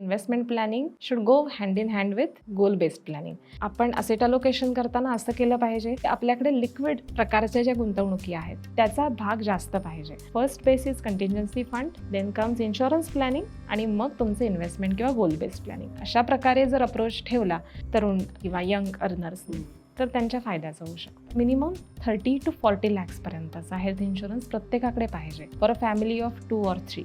Investment planning should go hand in hand with goal based planning. आपण asset allocation करताना असं केलं पाहिजे की आपल्याकडे लिक्विड प्रकारच्या ज्या गुंतवणुकी आहेत त्याचा भाग जास्त पाहिजे. First base is contingency fund then comes insurance planning आणि मग तुमचं इन्व्हेस्टमेंट किंवा गोल बेस्ड प्लॅनिंग अशा प्रकारे जर अप्रोच ठेवला तरुण किंवा यंग अर्नर्सनी तर त्यांच्या फायद्याचं होऊ शकतं. मिनिमम थर्टी टू फॉर्टी लॅक्सपर्यंतचा हेल्थ इन्शुरन्स प्रत्येकाकडे पाहिजे. For a family of two or three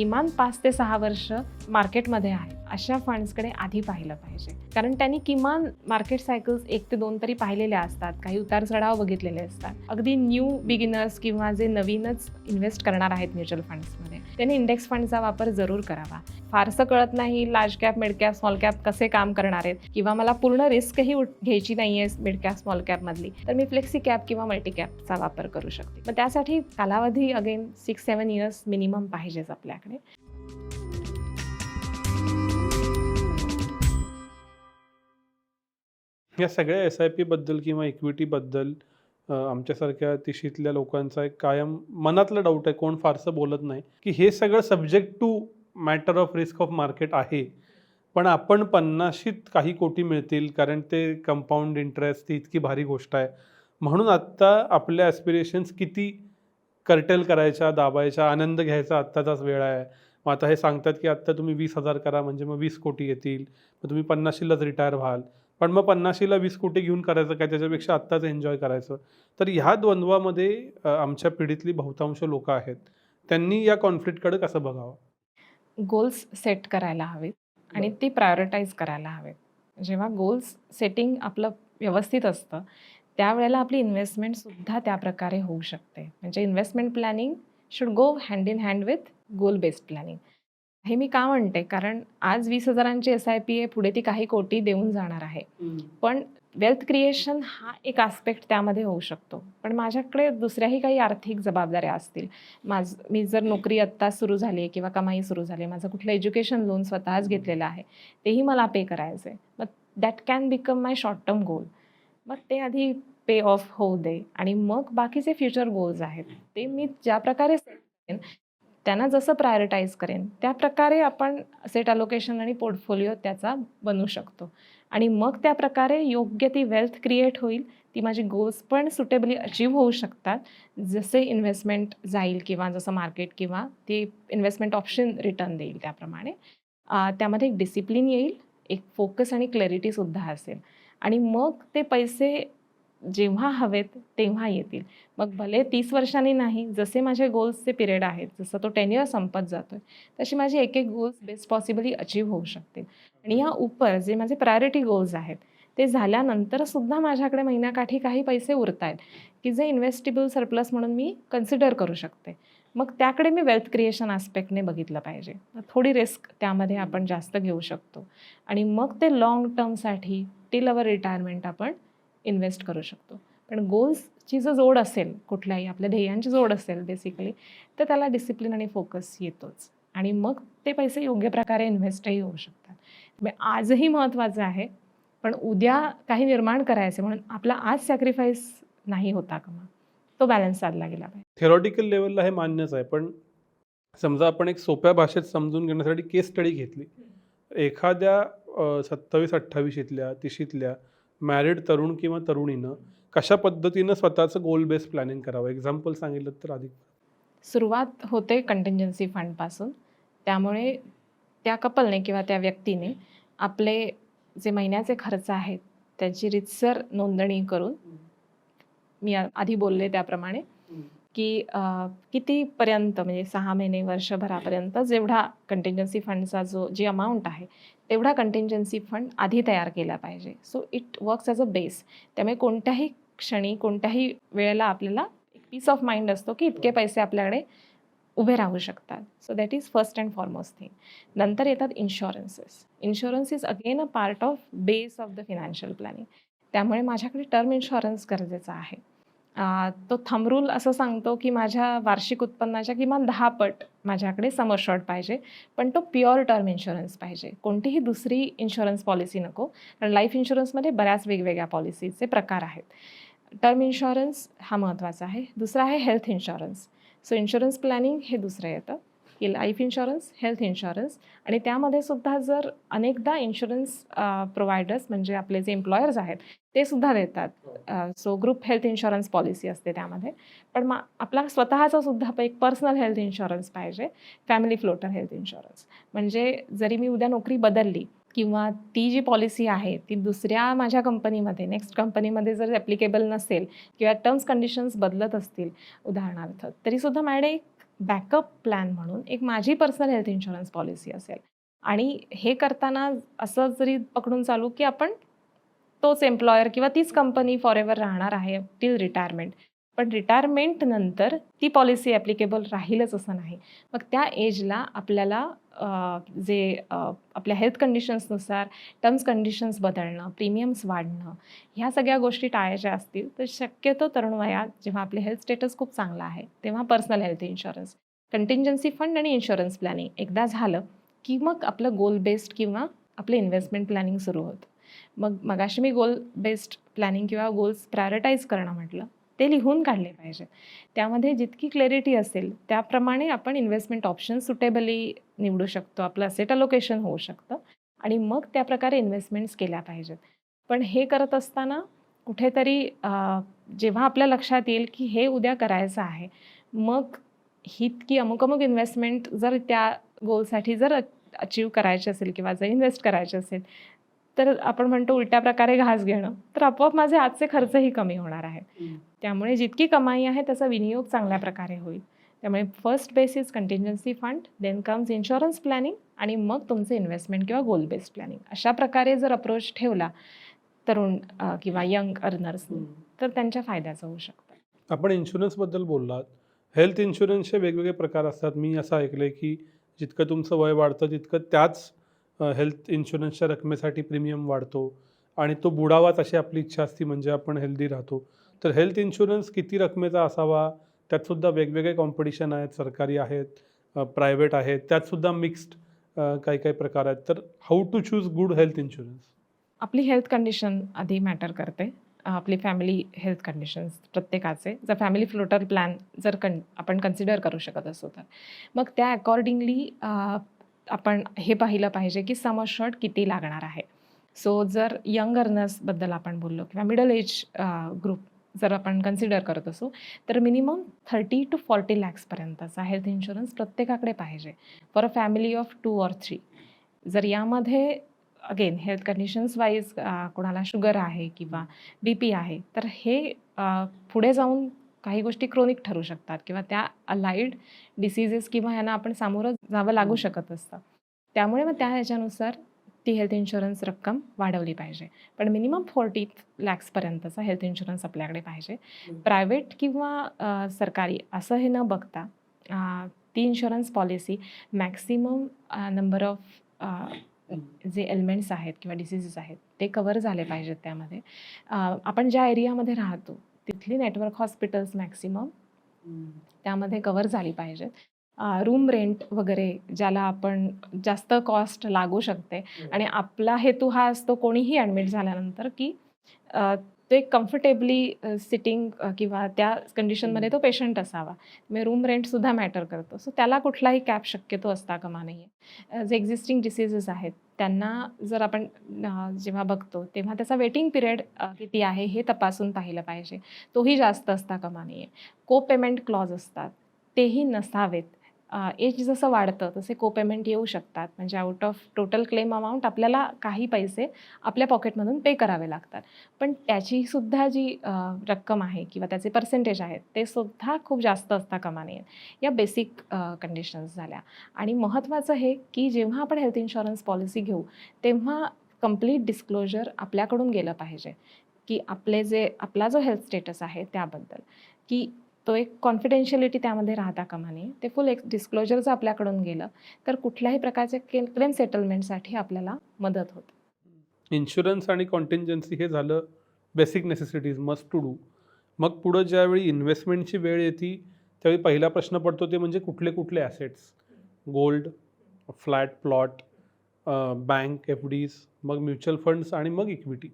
किमान पाच ते सहा वर्ष मार्केटमध्ये आहे. अशा फंड्सकडे आधी पाहिलं पाहिजे. कारण त्यांनी किमान मार्केट सायकल्स एक ते दोन तरी पाहिलेल्या असतात. काही उतार चढाव बघितलेले असतात. अगदी न्यू बिगिनर्स किंवा जे नवीनच इन्व्हेस्ट करणार आहेत म्युच्युअल फंड्समध्ये त्यांनी इंडेक्स फंडचा वापर जरूर करावा. फारसं कळत नाही large cap mid cap small cap कसे काम करणार आहेत किंवा मला पूर्ण रिस्कही उठ- घ्यायची नाही आहे मिड कॅप स्मॉल कॅपमधली तर मी फ्लेक्सी कॅप किंवा मल्टी कॅपचा वापर करू शकते. मग त्यासाठी कालावधी again six seven years minimum पाहिजेच आपल्याकडे. या सगळ्या एस आय पीबद्दल किंवा इक्विटीबद्दल आमच्यासारख्या तिशीतल्या लोकांचा एक कायम मनातलं डाऊट आहे. कोण फारसं बोलत नाही. की हे सगळं subject to matter of risk of market आहे. पण आपण पन्नाशीत काही कोटी मिळतील कारण ते कंपाऊंड इंटरेस्ट ती इतकी भारी गोष्ट आहे. म्हणून आत्ता आपल्या ॲस्पिरेशन्स किती कर्टेल करायच्या दाबायच्या आनंद घ्यायचा आत्ताचाच वेळ आहे. मग आता हे सांगतात की आत्ता तुम्ही वीस हजार करा म्हणजे मग वीस कोटी येतील. मग तुम्ही पन्नाशीलाच रिटायर व्हाल. पण मग पन्नाशीला वीस कोटी घेऊन करायचं काय? त्याच्यापेक्षा आत्ताच एन्जॉय करायचं. तर ह्या द्वंद्वामध्ये आमच्या पिढीतली बहुतांश लोक आहेत. त्यांनी या कॉन्फ्लिक्टकडे कसं बघावं? गोल्स सेट करायला हवेत आणि ते प्रायोरिटाईज करायला हवेत. जेव्हा गोल्स सेटिंग आपलं व्यवस्थित असतं त्यावेळेला आपली इन्व्हेस्टमेंटसुद्धा त्या प्रकारे होऊ शकते. म्हणजे investment planning should go hand in hand with goal based planning हे मी का म्हणते? कारण आज वीस हजारांची एस आय पी आहे पुढे ती काही कोटी देऊन जाणार आहे. पण वेल्थ क्रिएशन हा एक आस्पेक्ट त्यामध्ये होऊ शकतो. पण माझ्याकडे दुसऱ्याही काही आर्थिक जबाबदाऱ्या असतील. माझ मी जर नोकरी आत्ता सुरू झाली आहे किंवा कमाई सुरू झाली आहे माझं कुठलं एज्युकेशन लोन स्वतःच घेतलेलं आहे तेही मला पे करायचं आहे मग that can become my short term goal मग ते आधी पे ऑफ होऊ दे. आणि मग बाकीचे फ्युचर गोल्स आहेत. ते मी ज्या प्रकारे सेट करेन त्यांना जसं प्रायोरिटाईज करेन त्या प्रकारे आपण सेट अलोकेशन आणि पोर्टफोलिओ त्याचा बनवू शकतो. आणि मग त्या प्रकारे योग्य ती वेल्थ क्रिएट होईल ती माझी गोल्स पण सुटेबली अचीव होऊ शकतात. जसे इन्व्हेस्टमेंट जाईल किंवा जसं मार्केट किंवा ती इन्व्हेस्टमेंट ऑप्शन रिटर्न देईल त्याप्रमाणे. त्यामध्ये एक डिसिप्लिन येईल एक फोकस आणि क्लॅरिटीसुद्धा असेल. आणि मग ते पैसे जेव्हा हवेत तेव्हा येतील. मग भले तीस वर्षांनी नाही जसे माझे गोल्सचे पिरियड आहेत जसं तो टेन इयर संपत जातो आहे तशी माझी एक एक गोल्स बेस्ट पॉसिबली अचीव होऊ शकतील. आणि या उपर जे माझे प्रायोरिटी गोल्स आहेत ते झाल्यानंतरसुद्धा माझ्याकडे महिन्याकाठी काही पैसे उरत आहेत की जे इन्व्हेस्टेबल सरप्लस म्हणून मी कन्सिडर करू शकते. मग त्याकडे मी वेल्थ क्रिएशन आस्पेक्टने बघितलं पाहिजे. थोडी रिस्क त्यामध्ये आपण जास्त घेऊ शकतो. आणि मग ते लाँग टर्मसाठी टिल अवर रिटायरमेंट आपण इन्व्हेस्ट करू शकतो. पण गोल्सची जर जोड असेल कुठल्याही आपल्या ध्येयांची जोड असेल बेसिकली तर त्याला डिसिप्लिन आणि फोकस येतोच. आणि मग ते पैसे योग्य प्रकारे इन्व्हेस्टही होऊ शकतात. म्हणजे आजही महत्त्वाचं आहे पण उद्या काही निर्माण करायचे म्हणून आपला आज सॅक्रिफाईस नाही होता का मग? तो बॅलन्स साधला गेला पाहिजे. थेरॉटिकल लेवलला हे मान्यच आहे पण समजा आपण एक सोप्या भाषेत समजून घेण्यासाठी केस स्टडी घेतली. एखाद्या सत्तावीस अठ्ठावीशीतल्या तिशीतल्या मॅरिड तरुण किंवा तरुणीनं कशा पद्धतीनं स्वतःचं गोल बेस प्लॅनिंग करावं? एक्झाम्पल सांगितलं तर अधिक सुरुवात होते कंटिन्जन्सी फंडपासून त्यामुळे त्या कपलने किंवा त्या व्यक्तीने आपले जे महिन्याचे खर्च आहेत त्याची रितसर नोंदणी करून मी आ- आधी बोलले त्याप्रमाणे की कितीपर्यंत म्हणजे सहा महिने वर्षभरापर्यंत जेवढा कंटिन्जन्सी फंडचा जो जी अमाऊंट आहे तेवढा कंटिन्जन्सी फंड आधी तयार केला पाहिजे. So it works as a base त्यामुळे कोणत्याही क्षणी कोणत्याही वेळेला आपल्याला एक पीस ऑफ माइंड असतो की इतके पैसे आपल्याकडे उभे राहू शकतात. So that is first and foremost thing नंतर येतात insurances insurance is again a part of base of the financial planning त्यामुळे माझ्याकडे टर्म इन्शुरन्स गरजेचा आहे. तो थमरूल असं सांगतो की माझ्या वार्षिक उत्पन्नाच्या किमान दहा पट माझ्याकडे समर शॉर्ट पाहिजे पण तो प्युअर टर्म इन्शुरन्स पाहिजे. कोणतीही दुसरी इन्शुरन्स पॉलिसी नको कारण लाईफ इन्शुरन्समध्ये बऱ्याच वेगवेगळ्या पॉलिसीचे प्रकार आहेत. टर्म इन्शुरन्स हा महत्त्वाचा आहे. दुसरा आहे health insurance so insurance planning हे दुसरं येतं. की लाईफ इन्शुरन्स हेल्थ इन्शुरन्स आणि त्यामध्ये सुद्धा जर अनेकदा इन्शुरन्स प्रोव्हायडर्स म्हणजे आपले जे एम्प्लॉयर्स आहेत ते सुद्धा देतात. So group health insurance policy असते त्यामध्ये. पण मग आपला स्वतःचा सुद्धा एक पर्सनल हेल्थ इन्शुरन्स पाहिजे. फॅमिली फ्लोटर हेल्थ इन्शुरन्स म्हणजे जरी मी उद्या नोकरी बदलली किंवा ती जी पॉलिसी आहे ती दुसऱ्या माझ्या कंपनीमध्ये नेक्स्ट कंपनीमध्ये जर ॲप्लिकेबल नसेल किंवा टर्म्स कंडिशन्स बदलत असतील उदाहरणार्थ तरीसुद्धा माझ्याकडे एक बॅकअप प्लॅन म्हणून एक माझी पर्सनल हेल्थ इन्शुरन्स पॉलिसी असेल. आणि हे करताना असं जरी पकडून चालू की आपण तोच एम्प्लॉयर किंवा तीच कंपनी फॉर एव्हर राहणार आहे टिल रिटायरमेंट. पण रिटायरमेंटनंतर ती पॉलिसी ॲप्लिकेबल राहीलच असं नाही. मग त्या एजला आपल्याला जे आपल्या हेल्थ कंडिशन्सनुसार टर्म्स कंडिशन्स बदलणं प्रीमियम्स वाढणं ह्या सगळ्या गोष्टी टाळायच्या असतील तर शक्यतो तरुण वयात जेव्हा आपले हेल्थ स्टेटस खूप चांगला आहे तेव्हा personal health insurance contingency fund आणि इन्शुरन्स प्लॅनिंग एकदा झालं की मग आपलं गोल बेस्ड किंवा आपलं इन्व्हेस्टमेंट प्लॅनिंग सुरू होतं. मग मगाशी मी गोल बेस्ड प्लॅनिंग किंवा गोल्स प्रायोरिटाईज करणं म्हटलं ते लिहून काढले पाहिजे. त्यामध्ये जितकी क्लॅरिटी असेल त्याप्रमाणे आपण इन्व्हेस्टमेंट ऑप्शन सुटेबली निवडू शकतो. आपलं असेट अलोकेशन होऊ शकतं. आणि मग त्या प्रकारे इन्व्हेस्टमेंट्स केल्या पाहिजेत. पण हे करत असताना कुठेतरी जेव्हा आपल्या लक्षात येईल की हे उद्या करायचं आहे मग ही इतकी अमुक अमुक इन्व्हेस्टमेंट जर त्या गोलसाठी जर अचीव करायची असेल किंवा जर इन्व्हेस्ट करायचे असेल तर आपण म्हणतो उलट्या प्रकारे घास घेणं. तर आपोआप माझे आजचे खर्चही कमी होणार आहे. त्यामुळे जितकी कमाई आहे त्याचा विनियोग चांगल्या प्रकारे होईल. त्यामुळे first base is contingency fund then comes insurance planning आणि मग तुमचं इन्व्हेस्टमेंट किंवा गोल बेस्ड प्लॅनिंग अशा प्रकारे जर अप्रोच ठेवला तरुण किंवा यंग अर्नर्सनी तर त्यांच्या फायद्याचं होऊ शकतं. आपण इन्शुरन्सबद्दल बोललात. हेल्थ इन्शुरन्सचे वेगवेगळे प्रकार असतात. मी असं ऐकलं आहे की जितकं तुमचं वय वाढतं तितकं त्याच हेल्थ इन्शुरन्सच्या रकमेसाठी प्रीमियम वाढतो. आणि तो बुडावाच अशी आपली इच्छा असती म्हणजे आपण हेल्दी राहतो. तर हेल्थ इन्शुरन्स किती रकमेचा असावा? त्यातसुद्धा वेगवेगळे कॉम्पिटिशन आहेत सरकारी आहेत प्रायव्हेट आहेत. त्यातसुद्धा मिक्स्ड काही काही प्रकार आहेत. तर how to choose good health insurance आपली हेल्थ कंडिशन आधी मॅटर करते. आपली फॅमिली हेल्थ कंडिशन्स प्रत्येकाचे. जर फॅमिली फ्लोटर प्लॅन जर कन आपण कन्सिडर करू शकत असू तर. मग त्या अकॉर्डिंगली आपण हे पाहिलं पाहिजे की समर शॉर्ट किती लागणार आहे. सो जर यंग अर्नर्सबद्दल आपण बोललो किंवा मिडल एज ग्रुप जर आपण कन्सिडर करत असू तर मिनिमम थर्टी टू फॉर्टी लॅक्सपर्यंतचा हेल्थ इन्शुरन्स प्रत्येकाकडे पाहिजे. For a family of two or three जर यामध्ये अगेन हेल्थ कंडिशन्स वाईज कोणाला शुगर आहे किंवा बी पी आहे तर हे पुढे जाऊन काही गोष्टी क्रोनिक ठरू शकतात किंवा त्या अलाइड डिसिजेस किंवा ह्यांना आपण सामोरं जावं लागू शकत असतं. त्यामुळे मग त्या ह्याच्यानुसार ती हेल्थ इन्शुरन्स रक्कम वाढवली पाहिजे. पण मिनिमम फोर्टी लॅक्सपर्यंतचा हेल्थ इन्शुरन्स आपल्याकडे पाहिजे. प्रायव्हेट किंवा सरकारी असं हे न बघता ती insurance policy maximum number of जे एलिमेंट्स आहेत किंवा डिसिजेस आहेत ते कवर झाले पाहिजेत त्यामध्ये. आपण ज्या एरियामध्ये राहतो तिथली नेटवर्क हॉस्पिटल्स मॅक्सिमम त्यामध्ये कवर झाली पाहिजेत रूम रेंट वगैरे ज्याला आपण जास्त कॉस्ट लागू शकते. आणि आपला हेतू हा असतो कोणीही ॲडमिट झाल्यानंतर की तो एक कम्फर्टेबली सिटिंग किंवा त्या कंडिशनमध्ये तो पेशंट असावा. म्हणजे रूम रेंटसुद्धा मॅटर करतो. सो त्याला कुठलाही कॅप शक्यतो असता कमा नाही आहे जे एक्झिस्टिंग डिसीजेस आहेत त्यांना जर आपण जेव्हा बघतो तेव्हा त्याचा वेटिंग पिरियड किती आहे हे तपासून पाहिलं पाहिजे. तोही जास्त असता कमा नाही आहे को पेमेंट क्लॉज असतात. तेही नसावेत. एज जसं वाढतं तसे को पेमेंट येऊ शकतात. म्हणजे out of total claim amount आपल्याला काही पैसे आपल्या पॉकेटमधून पे करावे लागतात. पण त्याची सुद्धा जी रक्कम आहे किंवा त्याचे पर्सेंटेज आहेत ते सुद्धा खूप जास्त असता कामा नये या बेसिक कंडिशन्स झाल्या. आणि महत्त्वाचं हे की जेव्हा आपण हेल्थ इन्शुरन्स पॉलिसी घेऊ तेव्हा कंप्लीट डिस्क्लोजर आपल्याकडून गेलं पाहिजे. की आपले जे आपला जो हेल्थ स्टेटस आहे त्याबद्दल. की तो एक कॉन्फिडेन्शियलिटी त्यामध्ये राहता कामा नये. ते फुल एक डिस्क्लोजर जर आपल्याकडून गेलं तर कुठल्याही प्रकारचे के क्लेम सेटलमेंटसाठी आपल्याला मदत होते. इन्शुरन्स आणि कॉन्टिन्जन्सी हे झालं basic necessities must to do मग पुढं ज्यावेळी इन्व्हेस्टमेंटची वेळ येते त्यावेळी पहिला प्रश्न पडतो ते म्हणजे कुठले कुठले assets gold flat plot bank F Ds मग म्युच्युअल फंड्स आणि मग इक्विटी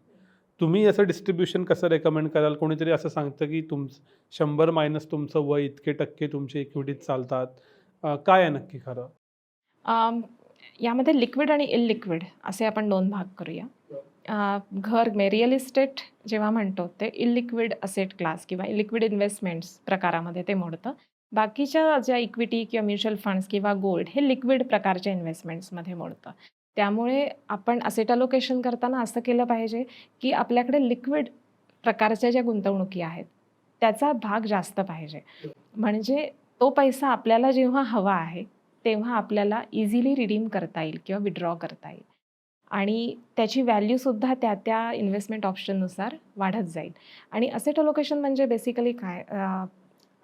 तुम्ही याचं डिस्ट्रीब्युशन कसं रेकमेंड कराल? कोणीतरी असं सांगतं की तुम शंभर मायनस तुमचं वय इतके टक्के तुमचे इक्विटीज चालतात. काय आहे नक्की खरं? यामध्ये लिक्विड आणि इलिक्विड असे आपण दोन भाग करूया. घर घर रिअल इस्टेट जेव्हा म्हणतो ते इलिक्विड असेट क्लास किंवा इलिक्विड इन्व्हेस्टमेंट्स प्रकारामध्ये ते मोडतं. बाकीच्या ज्या इक्विटी किंवा म्युच्युअल फंड्स किंवा गोल्ड हे लिक्विड प्रकारच्या इन्व्हेस्टमेंट्समध्ये मोडतं. त्यामुळे आपण असेट अलोकेशन करताना असं केलं पाहिजे की आपल्याकडे लिक्विड प्रकारच्या ज्या गुंतवणुकी आहेत त्याचा भाग जास्त पाहिजे. म्हणजे तो पैसा आपल्याला जेव्हा हवा आहे तेव्हा आपल्याला इझिली रिडीम करता येईल किंवा विड्रॉ करता येईल. आणि त्याची व्हॅल्यूसुद्धा त्या त्या इन्व्हेस्टमेंट ऑप्शननुसार वाढत जाईल. आणि असेट अलोकेशन म्हणजे बेसिकली काय?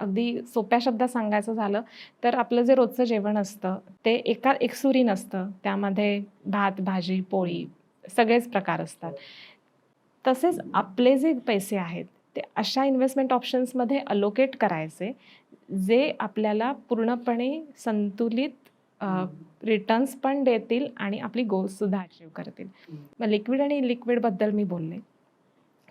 अगदी सोप्या शब्दात सांगायचं झालं तर आपलं जे रोजचं जेवण असतं ते एका एकसुरी नसतं. त्यामध्ये भात भाजी पोळी सगळेच प्रकार असतात. तसेच आपले जे पैसे आहेत ते अशा इन्व्हेस्टमेंट ऑप्शन्समध्ये अलोकेट करायचे जे आपल्याला पूर्णपणे संतुलित रिटर्न्स पण देतील आणि आपली गोल्ससुद्धा अचीव करतील. मग लिक्विड आणि लिक्विडबद्दल मी बोलले.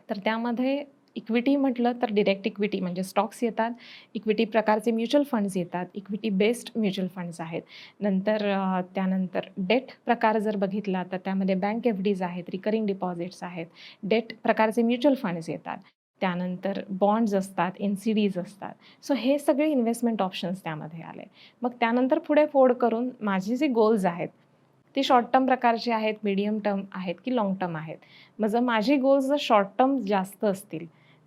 तर त्यामध्ये इक्विटी म्हटलं तर डिरेक्ट इक्विटी म्हणजे स्टॉक्स येतात. इक्विटी प्रकारचे म्युच्युअल फंड्स येतात. इक्विटी बेस्ड म्युच्युअल फंड्स आहेत. नंतर त्यानंतर डेट प्रकार जर बघितला तर त्यामध्ये बँक एफ डीज आहेत रिकरिंग डिपॉझिट्स आहेत. डेट प्रकारचे म्युच्युअल फंड्स येतात. त्यानंतर बॉन्ड्स असतात एन सी डीज असतात. सो हे सगळे इन्व्हेस्टमेंट ऑप्शन्स त्यामध्ये आले. मग त्यानंतर पुढे फोड करून माझी जी गोल्स आहेत ती शॉर्ट टर्म प्रकारचे आहेत मीडियम टर्म आहेत की लाँग टर्म आहेत. मग जर माझी गोल्स जर शॉर्ट टर्म जास्त असतील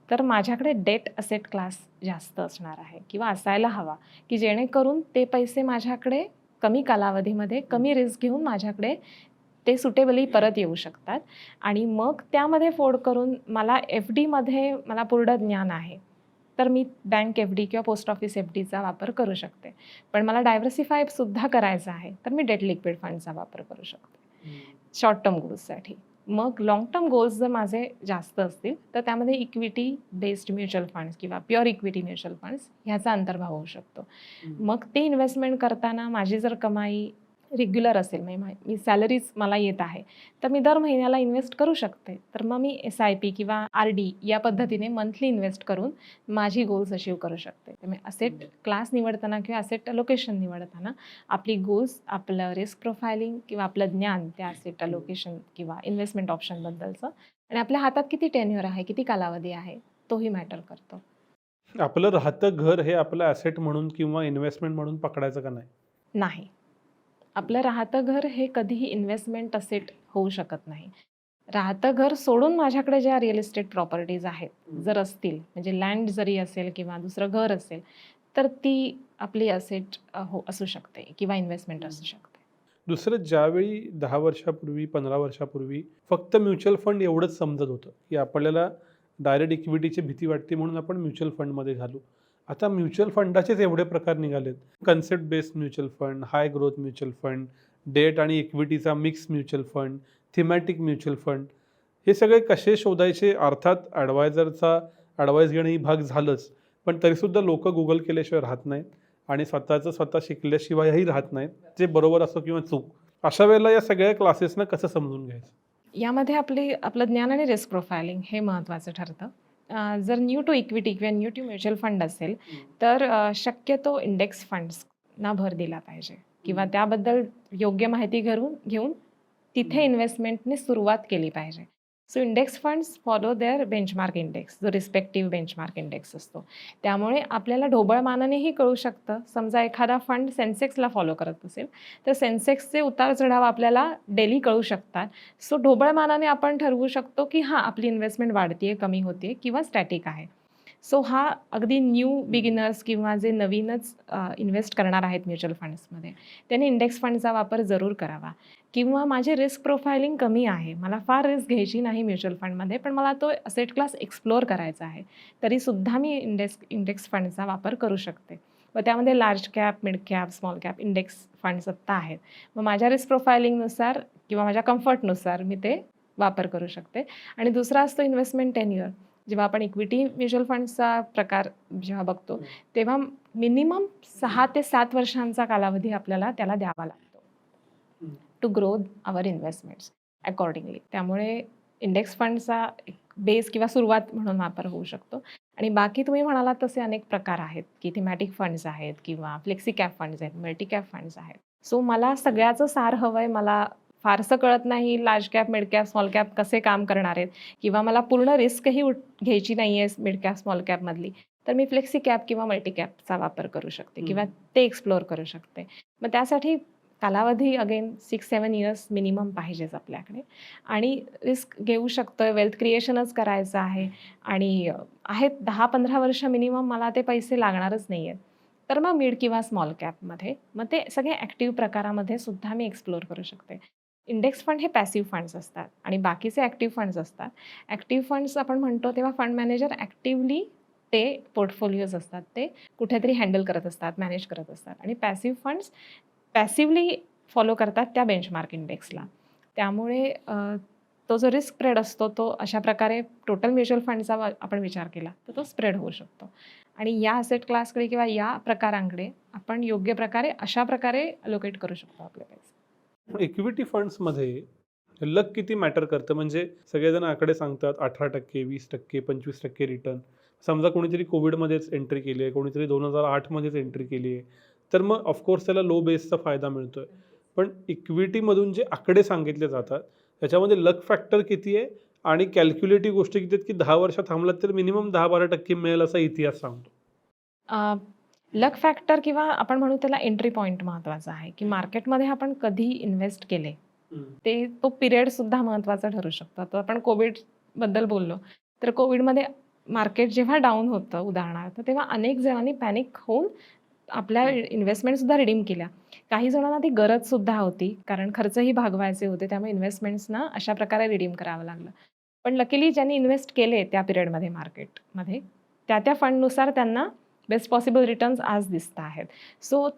तर माझ्याकडे डेट असेट क्लास जास्त असणार आहे किंवा असायला हवा की जेणेकरून ते पैसे माझ्याकडे कमी कालावधीमध्ये कमी रिस्क घेऊन माझ्याकडे ते सुटेबली परत येऊ शकतात. आणि मग त्यामध्ये फोड करून मला एफ डीमध्ये मला पूर्ण ज्ञान आहे. तर मी बँक एफ डी किंवा पोस्ट ऑफिस एफ डीचा वापर करू शकते. पण मला डायव्हर्सिफाय सुद्धा करायचं आहे तर मी डेट लिक्विड फंडचा वापर करू शकते. शॉर्ट टर्म गोल्ससाठी मग लाँग टर्म गोल्स जर माझे जास्त असतील तर त्यामध्ये इक्विटी बेस्ड म्युच्युअल फंड्स किंवा प्युअर इक्विटी म्युच्युअल फंड्स ह्याचा अंतर्भाव होऊ शकतो. मग ते इन्व्हेस्टमेंट करताना माझी जर कमाई रेग्युलर असेल म्हणजे मा- मी सॅलरीज मला येत आहे तर मी दर महिन्याला इन्व्हेस्ट करू शकते. तर मग मी एस आय पी किंवा आर डी या पद्धतीने मंथली इन्व्हेस्ट करून माझी गोल्स अचीव करू शकते. त्यामुळे असेट क्लास निवडताना किंवा असेट अलोकेशन निवडताना आपली गोल्स आपलं रिस्क प्रोफायलिंग किंवा आपलं ज्ञान त्या असेट अलोकेशन किंवा इन्व्हेस्टमेंट ऑप्शनबद्दलचं आणि आपल्या हातात किती टेन्युअर आहे किती कालावधी आहे तोही मॅटर करतो. आपलं राहतं घर हे आपलं ॲसेट म्हणून किंवा इन्व्हेस्टमेंट म्हणून पकडायचं का नाही? नाही. आपलं राहतं घर हे कधीही इन्व्हेस्टमेंट असेट होऊ शकत नाही. राहतं घर सोडून माझ्याकडे ज्या रिअल इस्टेट प्रॉपर्टीज आहेत जर असतील म्हणजे लँड जरी असेल किंवा दुसरं घर असेल तर ती आपली असेट हो असू शकते किंवा इन्व्हेस्टमेंट असू शकते. दुसरं ज्यावेळी दहा वर्षापूर्वी पंधरा वर्षापूर्वी फक्त म्युच्युअल फंड एवढंच समजत होतं की आपल्याला डायरेक्ट इक्विटीची भीती वाटते म्हणून आपण म्युच्युअल फंडमध्ये घालू. आता म्युच्युअल फंडाचेच एवढे प्रकार निघालेत. Concept based mutual fund high growth mutual fund debt आणि इक्विटीचा mix mutual fund thematic mutual fund. हे सगळे कसे शोधायचे? अर्थात ॲडवायझरचा ॲडवाईस घेणं ही भाग झालंच पण तरीसुद्धा लोक गुगल केल्याशिवाय राहत नाहीत आणि स्वतःचं स्वतः शिकल्याशिवायही राहत नाहीत. जे बरोबर असो किंवा चूक. अशा वेळेला या सगळ्या क्लासेसना कसं समजून घ्यायचं? यामध्ये आपली आपलं ज्ञान आणि रिस्क प्रोफायलिंग हे महत्त्वाचं ठरतं. जर न्यू टू इक्विटी किंवा न्यू टू म्युच्युअल फंड असेल तर शक्यतो इंडेक्स फंड्सना भर दिला पाहिजे. किंवा त्याबद्दल योग्य माहिती घेऊन घेऊन तिथे इन्व्हेस्टमेंटने सुरुवात केली पाहिजे. So index funds follow their benchmark index जो रिस्पेक्टिव्ह बेंचमार्क इंडेक्स असतो. त्यामुळे आपल्याला ढोबळमानानेही कळू शकतं. समजा एखादा फंड सेन्सेक्सला फॉलो करत असेल तर सेन्सेक्सचे उतार चढाव आपल्याला डेली कळू शकतात. सो ढोबळमानाने आपण ठरवू शकतो की हां आपली इन्व्हेस्टमेंट वाढते कमी होते किंवा स्टॅटिक आहे. सो हा अगदी न्यू बिगिनर्स किंवा जे नवीनच इन्व्हेस्ट करणार आहेत म्युच्युअल फंड्समध्ये त्यांनी इंडेक्स फंडचा वापर जरूर करावा. किंवा माझे रिस्क प्रोफायलिंग कमी आहे मला फार रिस्क घ्यायची नाही म्युच्युअल फंडमध्ये पण मला तो असेट क्लास एक्सप्लोअर करायचा आहे तरीसुद्धा मी इंडेक्स इंडेक्स फंडचा वापर करू शकते. व त्यामध्ये large cap mid cap small cap index funds आत्ता आहेत. मग माझ्या रिस्क प्रोफायलिंगनुसार किंवा माझ्या कम्फर्टनुसार मी ते वापर करू शकते. आणि दुसरा असतो इन्व्हेस्टमेंट टेन्युअर जेव्हा आपण इक्विटी म्युच्युअल फंड्सचा प्रकार जेव्हा बघतो तेव्हा मिनिमम सहा ते सात वर्षांचा कालावधी आपल्याला त्याला द्यावा लागतो. To grow our investments accordingly त्यामुळे इंडेक्स फंडचा एक बेस किंवा सुरुवात म्हणून वापर होऊ शकतो. आणि बाकी तुम्ही म्हणालात तसे अनेक प्रकार आहेत की थीमॅटिक फंड्स आहेत किंवा फ्लेक्सी कॅप फंड्स आहेत मल्टी कॅप फंड्स आहेत. सो मला सगळ्याचं सार हवं आहे मला फारसं कळत नाही large cap mid cap small cap कसे काम करणार आहेत? किंवा मला पूर्ण रिस्कही उठ घ्यायची नाही आहे मिड कॅप स्मॉल कॅपमधली तर मी फ्लेक्सी कॅप किंवा मल्टी कॅपचा वापर करू शकते किंवा ते एक्सप्लोअर करू शकते. मग त्यासाठी कालावधी again six seven years minimum पाहिजेच आपल्याकडे. आणि रिस्क घेऊ शकतोय वेल्थ क्रिएशनच करायचं आहे. आणि आहेत दहा पंधरा वर्ष मिनिमम मला ते पैसे लागणारच नाही आहेत तर मग मिड किंवा स्मॉल कॅपमध्ये मग ते सगळे ॲक्टिव्ह प्रकारामध्ये सुद्धा मी एक्सप्लोअर करू शकते. इंडेक्स फंड हे पॅसिव्ह फंड्स असतात आणि बाकीचे ॲक्टिव्ह फंड्स असतात. ॲक्टिव्ह फंड्स आपण म्हणतो तेव्हा फंड मॅनेजर ॲक्टिव्हली ते पोर्टफोलिओज असतात. ते कुठेतरी हँडल करत असतात मॅनेज करत असतात आणि पॅसिव्ह फंड्स पॅसिव्हली फॉलो करतात त्या बेंचमार्क इंडेक्सला. त्यामुळे तो जो रिस्क स्प्रेड असतो तो अशा प्रकारे टोटल म्युच्युअल फंडचा आपण विचार केला तर तो स्प्रेड होऊ शकतो. आणि या असेट क्लासकडे किंवा या प्रकारांकडे आपण योग्य प्रकारे अशा प्रकारे अलोकेट करू शकतो आपले पैसे. इक्विटी फंड्समध्ये लक किती मॅटर करतं? म्हणजे सगळेजण आकडे सांगतात अठरा टक्के वीस टक्के पंचवीस टक्के रिटर्न समजा कोणीतरी कोविडमध्येच एंट्री केली आहे कोणीतरी दोन हजार आठमध्येच एंट्री केली आहे तर मग ऑफकोर्स त्याला लो बेसचा फायदा मिळतो आहे पण इक्विटीमधून जे आकडे सांगितले जातात त्याच्यामध्ये लक फॅक्टर किती आहे? आणि कॅल्क्युलेटिव्ह गोष्टी किती आहेत की दहा वर्ष थांबलात तर मिनिमम दहा बारा टक्के मिळेल असा इतिहास सांगतो. लक फॅक्टर किंवा आपण म्हणू त्याला एंट्री पॉईंट महत्त्वाचा आहे की मार्केटमध्ये आपण कधी इन्व्हेस्ट केले ते तो पिरियड सुद्धा महत्त्वाचा ठरू शकतो. आता आपण कोविडबद्दल बोललो तर कोविडमध्ये मार्केट जेव्हा डाऊन होतं उदाहरणार्थ तेव्हा अनेक जणांनी पॅनिक होऊन आपल्या इन्व्हेस्टमेंटसुद्धा रिडीम केल्या. काही जणांना ती गरजसुद्धा होती कारण खर्चही भागवायचे होते त्यामुळे इन्व्हेस्टमेंट्सना अशा प्रकारे रिडीम करावं लागलं. पण लकीली ज्यांनी इन्व्हेस्ट केले त्या पिरियडमध्ये मार्केटमध्ये त्या त्या फंडनुसार त्यांना बेस्ट पॉसिबल रिटर्न्स आज दिसत आहेत. सो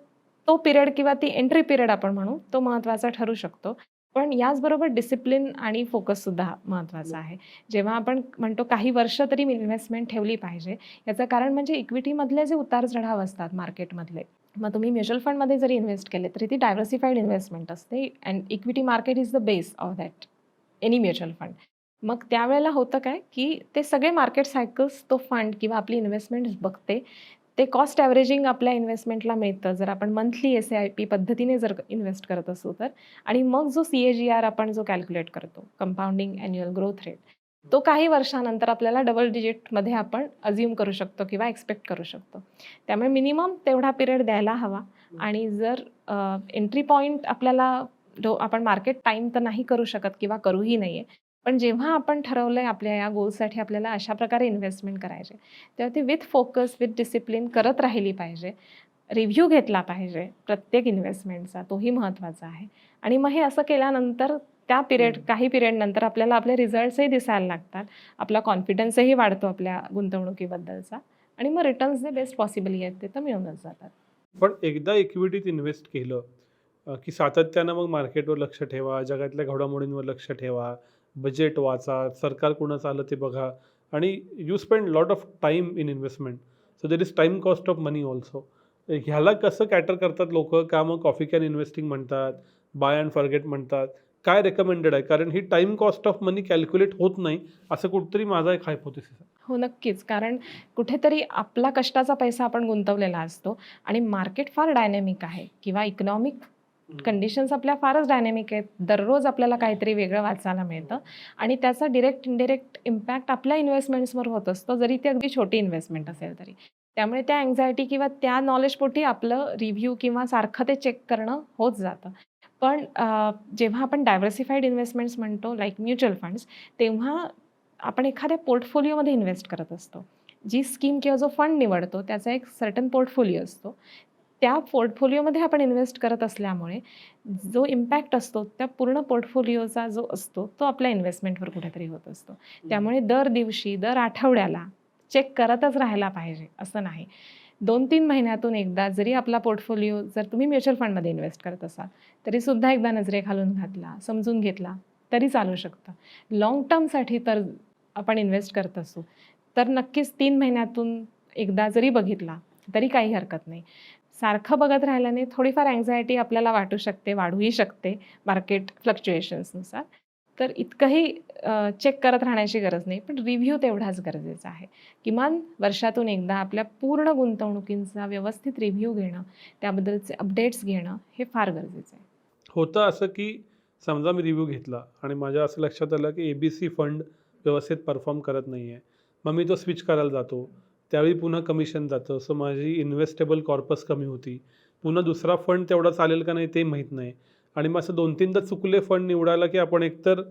तो पिरियड किंवा ती एंट्री पिरियड आपण म्हणू तो महत्त्वाचा ठरू शकतो. पण याचबरोबर डिसिप्लिन आणि फोकससुद्धा महत्त्वाचा आहे. जेव्हा आपण म्हणतो काही वर्ष तरी इन्व्हेस्टमेंट ठेवली पाहिजे याचं कारण म्हणजे इक्विटीमधले जे उतार चढाव असतात मार्केटमधले मग तुम्ही म्युच्युअल फंडमध्ये जरी इन्व्हेस्ट केले तरी ती डायव्हर्सिफाईड इन्व्हेस्टमेंट असते and equity market is the base of that any mutual fund मग त्यावेळेला होतं काय की ते सगळे मार्केट सायकल्स तो फंड किंवा आपली इन्व्हेस्टमेंट बघते ते कॉस्ट ॲव्हरेजिंग आपल्या इन्व्हेस्टमेंटला मिळतं. जर आपण मंथली एस आय पी पद्धतीने जर इन्व्हेस्ट करत असू तर. आणि मग जो सी ए जी आर आपण जो कॅल्क्युलेट करतो कंपाऊंडिंग ॲन्युअल ग्रोथ रेट तो काही वर्षानंतर आपल्याला डबल डिजिटमध्ये आपण अज्युम करू शकतो किंवा एक्सपेक्ट करू शकतो. त्यामुळे मिनिमम तेवढा पिरियड द्यायला हवा. आणि जर एंट्री पॉईंट आपल्याला आपण मार्केट टाईम तर नाही करू शकत किंवा करूही नाही आहे पण जेव्हा आपण ठरवलं आहे आपल्या या गोलसाठी आपल्याला अशा प्रकारे इन्व्हेस्टमेंट करायचे तेव्हा ती विथ फोकस विथ डिसिप्लिन करत राहिली पाहिजे. रिव्ह्यू घेतला पाहिजे. प्रत्येक इन्व्हेस्टमेंटचा तोही महत्त्वाचा आहे. आणि मग हे असं केल्यानंतर त्या पिरियड. काही पिरियड नंतर आपल्याला आपले रिझल्ट्सही दिसायला लागतात. आपला कॉन्फिडन्सही वाढतो आपल्या गुंतवणुकीबद्दलचा. आणि मग रिटर्न्स जे बेस्ट पॉसिबली आहेत ते तर मिळूनच जातात. पण एकदा इक्विटीत इन्व्हेस्ट केलं की सातत्यानं मग मार्केटवर लक्ष ठेवा जगातल्या घडामोडींवर लक्ष ठेवा बजेट वाचा सरकार कुणाचं आलं ते बघा. आणि you spend lot of time in investment so there is time cost of money also ह्याला कसं कॅटर करतात लोक? का मग कॉफी कॅन इन्व्हेस्टिंग म्हणतात बाय अँड फॉरगेट म्हणतात? काय रेकमेंडेड आहे? कारण ही time cost of money calculate होत नाही असं कुठतरी माझा एक हायपोथिसिस आहे. हो नक्कीच. कारण कुठेतरी आपला कष्टाचा पैसा आपण गुंतवलेला असतो आणि मार्केट फार डायनॅमिक आहे किंवा इकॉनॉमिक कंडिशन्स आपल्या फारच डायनॅमिक आहेत. दररोज आपल्याला काहीतरी वेगळं वाचायला मिळतं. आणि त्याचा डिरेक्ट इनडिरेक्ट इम्पॅक्ट आपल्या इन्व्हेस्टमेंट्सवर होत असतो. जरी ती अगदी छोटी इन्व्हेस्टमेंट असेल तरी. त्यामुळे त्या अँझायटी किंवा त्या नॉलेजपोटी आपलं रिव्ह्यू किंवा सारखं ते चेक करणं होत जातं. पण जेव्हा आपण डायव्हर्सिफाईड इन्व्हेस्टमेंट्स म्हणतो लाईक म्युच्युअल फंड्स तेव्हा आपण एखाद्या पोर्टफोलिओमध्ये इन्व्हेस्ट करत असतो. जी स्कीम किंवा जो फंड निवडतो त्याचा एक सर्टन पोर्टफोलिओ असतो. त्या पोर्टफोलिओमध्ये आपण इन्व्हेस्ट करत असल्यामुळे जो इम्पॅक्ट असतो त्या पूर्ण पोर्टफोलिओचा जो असतो तो आपल्या इन्व्हेस्टमेंटवर कुठेतरी होत असतो. त्यामुळे दर दिवशी दर आठवड्याला चेक करतच राहायला पाहिजे असं नाही. दोन तीन महिन्यातून एकदा जरी आपला पोर्टफोलिओ जर तुम्ही म्युच्युअल फंडमध्ये इन्व्हेस्ट करत असाल तरीसुद्धा एकदा नजरे घालून घातला समजून घेतला तरी चालू शकतं. लाँग टर्मसाठी तर आपण इन्व्हेस्ट करत असू. तर नक्कीच तीन महिन्यातून एकदा जरी बघितला तरी काही हरकत नाही. सारखं बघत राहिल्याने थोडीफार अँझायटी आपल्याला वाटू शकते वाढूही शकते मार्केट फ्लक्च्युएशन्सनुसार तर इतकंही चेक करत राहण्याची गरज नाही पण रिव्ह्यू तेवढाच गरजेचा आहे. किमान वर्षातून एकदा आपल्या पूर्ण गुंतवणुकींचा व्यवस्थित रिव्ह्यू घेणं त्याबद्दलचे अपडेट्स घेणं हे फार गरजेचं आहे. होतं असं की समजा मी रिव्ह्यू घेतला आणि माझ्या असं लक्षात आलं की ए बी सी फंड व्यवस्थित परफॉर्म करत नाही आहे मग मी तो स्विच करायला जातो. त्यावेळी पुन्हा कमिशन जातं. सो माझी इन्व्हेस्टेबल कॉर्पस कमी होती. पुन्हा दुसरा फंड तेवढा चालेल का नाही ते माहीत नाही. आणि मग असं दोन तीनदा चुकले फंड निवडायला की आपण एकतर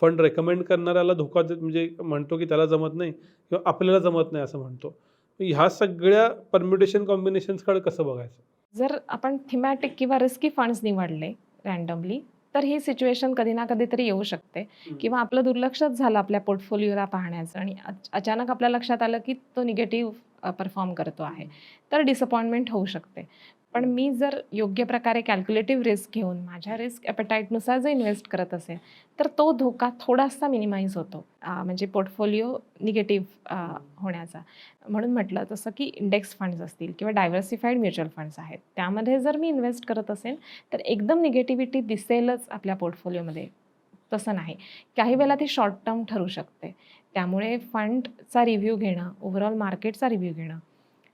फंड रेकमेंड करणाऱ्याला धोका देत म्हणजे म्हणतो की त्याला जमत नाही किंवा आपल्याला जमत नाही असं म्हणतो. ह्या सगळ्या परम्युटेशन कॉम्बिनेशन्सकडे कसं बघायचं? जर आपण थिमॅटिक किंवा रिस्की फंड्स निवडले रँडमली तर ही सिच्युएशन कधी ना कधीतरी येऊ शकते. किंवा आपलं दुर्लक्षच झालं आपल्या पोर्टफोलिओला पाहण्याचं आणि अच- अचानक आपल्या लक्षात आलं की तो निगेटिव्ह परफॉर्म करतो आहे. तर डिसअपॉइंटमेंट होऊ शकते. पण मी जर योग्य प्रकारे कॅल्क्युलेटिव्ह रिस्क घेऊन माझ्या रिस्क ॲपेटाईटनुसार जर इन्व्हेस्ट करत असेल तर तो धोका थोडासा मिनिमाइज होतो. म्हणजे पोर्टफोलिओ निगेटिव्ह होण्याचा. म्हणून म्हटलं तसं की इंडेक्स फंड्स असतील किंवा डायव्हर्सिफाईड म्युच्युअल फंड्स आहेत त्यामध्ये जर मी इन्व्हेस्ट करत असेल तर एकदम निगेटिव्हिटी दिसेलच आपल्या पोर्टफोलिओमध्ये तसं नाही. काही वेळेला ती शॉर्ट टर्म ठरू शकते. त्यामुळे फंडचा रिव्ह्यू घेणं ओव्हरऑल मार्केटचा रिव्ह्यू घेणं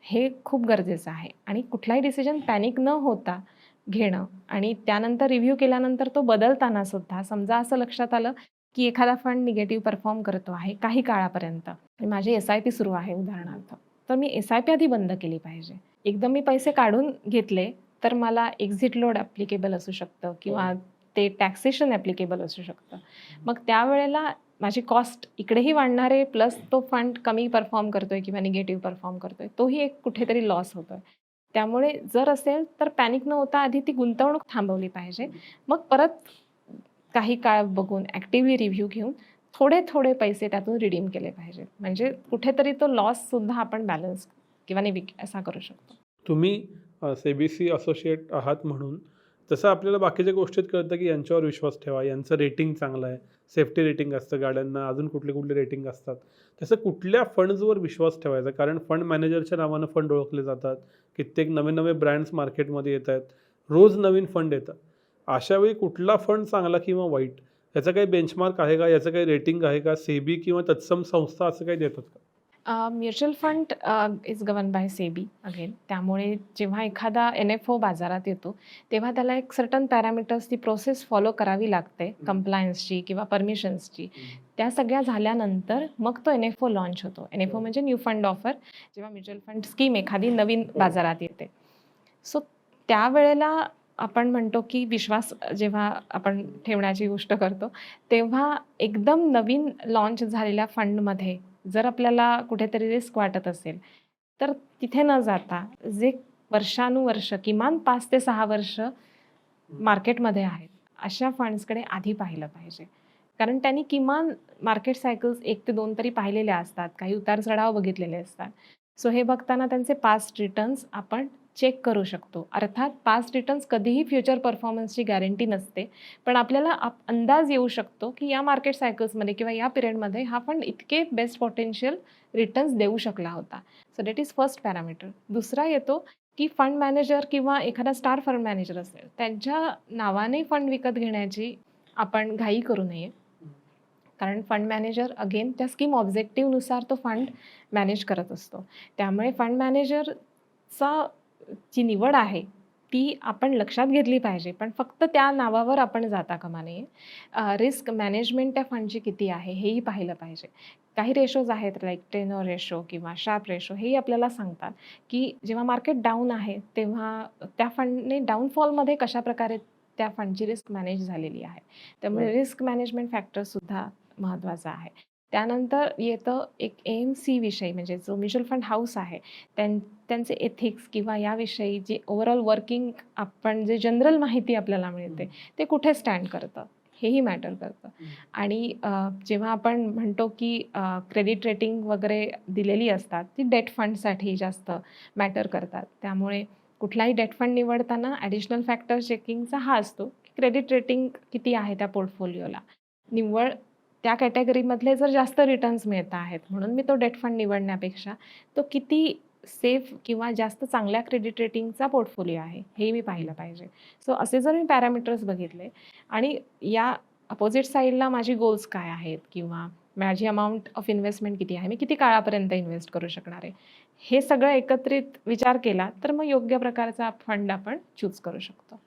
हे खूप गरजेचं आहे. आणि कुठलाही डिसिजन पॅनिक न होता घेणं आणि त्यानंतर रिव्ह्यू केल्यानंतर तो बदलताना सुद्धा समजा असं लक्षात आलं की एखादा फंड निगेटिव्ह परफॉर्म करतो आहे काही काळापर्यंत. माझी एस आय पी सुरू आहे उदाहरणार्थ. तर मी एस आय पी आधी बंद केली पाहिजे. एकदम मी पैसे काढून घेतले तर मला एक्झिट लोड ॲप्लिकेबल असू शकतं किंवा ते टॅक्सेशन ॲप्लिकेबल असू शकतं. मग त्यावेळेला माझी कॉस्ट इकडेही वाढणार आहे प्लस तो फंड कमी परफॉर्म करतोय किंवा निगेटिव्ह परफॉर्म करतोय तोही एक कुठेतरी लॉस होतोय. त्यामुळे जर असेल तर पॅनिक न होता आधी ती गुंतवणूक थांबवली पाहिजे. मग परत काही काळ बघून ॲक्टिव्हली रिव्ह्यू घेऊन थोडे थोडे पैसे त्यातून रिडीम केले पाहिजेत म्हणजे कुठेतरी तो लॉस सुद्धा आपण बॅलन्स किंवा नाही असा करू शकतो. तुम्ही सेबीसी असोसिएट आहात म्हणून जसं आपल्याला बाकीच्या गोष्टीत कळतं की यांच्यावर विश्वास ठेवा. यांचं रेटिंग चांगलं आहे. सेफ्टी रेटिंग असतं गाड्यांना. अजून कुठले कुठले रेटिंग असतात. तसं कुठल्या फंड्सवर विश्वास ठेवायचा? कारण फंड मॅनेजरच्या नावानं फंड ओळखले जातात. कित्येक नवे नवे ब्रँड्स मार्केटमध्ये येत आहेत. रोज नवीन फंड येतात अशा वेळी कुठला फंड चांगला किंवा वाईट? याचा काही बेंचमार्क आहे का? याचं काही रेटिंग आहे का? सेबी किंवा तत्सम संस्था असं काही देतात का? Mutual fund is govern by SEBI again त्यामुळे जेव्हा एखादा एन एफ ओ बाजारात येतो तेव्हा त्याला एक सर्टन पॅरामीटर्स ती प्रोसेस फॉलो करावी लागते. कम्प्लायन्सची किंवा परमिशन्सची त्या सगळ्या झाल्यानंतर मग तो एन एफ ओ लॉन्च होतो. एन एफ ओ म्हणजे न्यू फंड ऑफर जेव्हा म्युच्युअल फंड स्कीम एखादी नवीन बाजारात येते. सो त्यावेळेला आपण म्हणतो की विश्वास जेव्हा आपण ठेवण्याची गोष्ट करतो तेव्हा एकदम नवीन लॉन्च झालेल्या फंडमध्ये जर आपल्याला कुठेतरी रिस्क वाटत असेल तर तिथे न जाता जे वर्षानुवर्ष किमान पाच ते सहा वर्ष मार्केटमध्ये आहेत अशा फंड्सकडे आधी पाहिलं पाहिजे. कारण त्यांनी किमान मार्केट सायकल्स एक ते दोन तरी पाहिलेल्या असतात काही उतार चढाव बघितलेले असतात. सो हे बघताना त्यांचे पास्ट रिटर्न्स आपण चेक करू शकतो. अर्थात पास्ट रिटर्न्स कधीही फ्युचर परफॉर्मन्सची गॅरंटी नसते. पण आपल्याला आप अंदाज येऊ शकतो की या मार्केट सायकल्समध्ये किंवा या पिरियडमध्ये हा फंड इतके बेस्ट पोटेन्शियल रिटर्न्स देऊ शकला होता. So that is first parameter दुसरा येतो की फंड मॅनेजर किंवा एखादा स्टार फंड मॅनेजर असेल त्यांच्या नावाने फंड विकत घेण्याची आपण घाई करू नये. कारण फंड मॅनेजर अगेन त्या स्कीम ऑब्जेक्टिव्हनुसार तो फंड मॅनेज करत असतो. त्यामुळे फंड मॅनेजरचा जी निवड आहे ती आपण लक्षात घेतली पाहिजे. पण फक्त त्या नावावर आपण जाता कामा नये रिस्क मॅनेजमेंट त्या फंडची किती आहे हेही पाहिलं पाहिजे. काही रेशोज आहेत लाईक टेनर रेशो किंवा शार्प रेशो हेही आपल्याला सांगतात की जेव्हा मार्केट डाऊन आहे तेव्हा त्या फंडने डाऊनफॉलमध्ये कशाप्रकारे त्या फंडची रिस्क मॅनेज झालेली आहे. त्यामुळे रिस्क मॅनेजमेंट फॅक्टरसुद्धा महत्त्वाचा आहे. त्यानंतर येतं एक एम सी विषयी म्हणजे जो म्युच्युअल फंड हाऊस आहे त्यां त्यांचे एथिक्स किंवा याविषयी जे ओव्हरऑल वर्किंग आपण जे जनरल माहिती आपल्याला मिळते ते कुठे स्टँड करतं? हेही मॅटर करतं. आणि जेव्हा आपण म्हणतो की क्रेडिट रेटिंग वगैरे दिलेली असतात ती डेट फंडसाठी जास्त मॅटर करतात. त्यामुळे कुठलाही डेट फंड निवडताना ॲडिशनल फॅक्टर चेकिंगचा हा असतो की क्रेडिट रेटिंग किती आहे त्या पोर्टफोलिओला निव्वळ त्या कॅटेगरीमधले जर जास्त रिटर्न्स मिळत आहेत म्हणून मी तो डेट फंड निवडण्यापेक्षा तो किती सेफ किंवा जास्त चांगल्या क्रेडिट रेटिंगचा पोर्टफोलिओ आहे हे मी पाहिलं पाहिजे. सो असे जर मी पॅरामीटर्स बघितले आणि या अपोजिट साईडला माझी गोल्स काय आहेत किंवा माझी अमाऊंट ऑफ इन्व्हेस्टमेंट किती आहे मी किती काळापर्यंत इन्व्हेस्ट करू शकणार आहे हे सगळं एकत्रित विचार केला तर मग योग्य प्रकारचा फंड आपण चूज करू शकतो.